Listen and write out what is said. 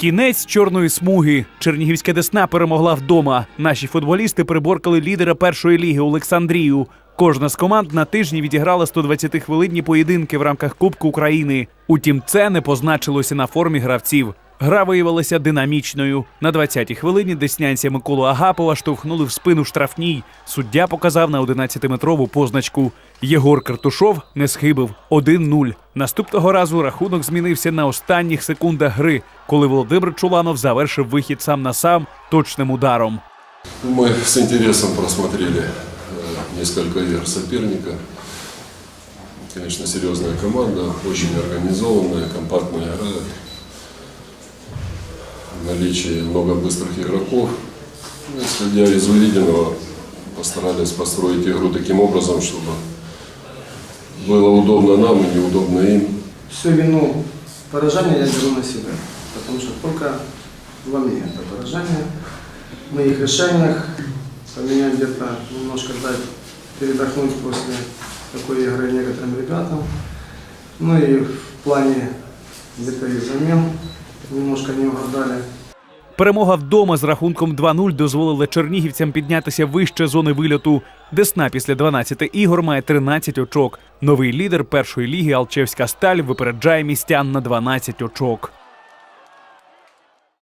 Кінець чорної смуги. Чернігівська десна перемогла вдома. Наші футболісти приборкали лідера першої ліги Олександрію. Кожна з команд на тижні відіграла 120 хвилинні поєдинки в рамках Кубку України. Утім, це не позначилося на формі гравців. Гра виявилася динамічною. На 20-й хвилині деснянця Миколу Агапова штовхнули в спину штрафній. Суддя показав на 11-метрову позначку. Єгор Картушов не схибив 1-0. Наступного разу рахунок змінився на останніх секундах гри, коли Володимир Чуланов завершив вихід сам на сам точним ударом. Мы с интересом просмотрели э, несколько игр соперника. Конечно, серьезная команда, очень организованная, компактно играет. Наличие много быстрых игроков. Ну, Исходя из увиденного, постарались построить игру таким образом, чтобы было удобно нам и неудобно им. Всю вину поражения я беру на себя, потому что только во мне это поражение. В моих решениях поменять где-то, немножко дать передохнуть после такой игры некоторым ребятам. Ну и в плане где-то и замен немножко не угадали. Перемога вдома з рахунком 2-0 дозволила чернігівцям піднятися вище зони вильоту. Десна після 12 ігор має 13 очок. Новий лідер першої ліги Алчевська сталь випереджає містян на 12 очок.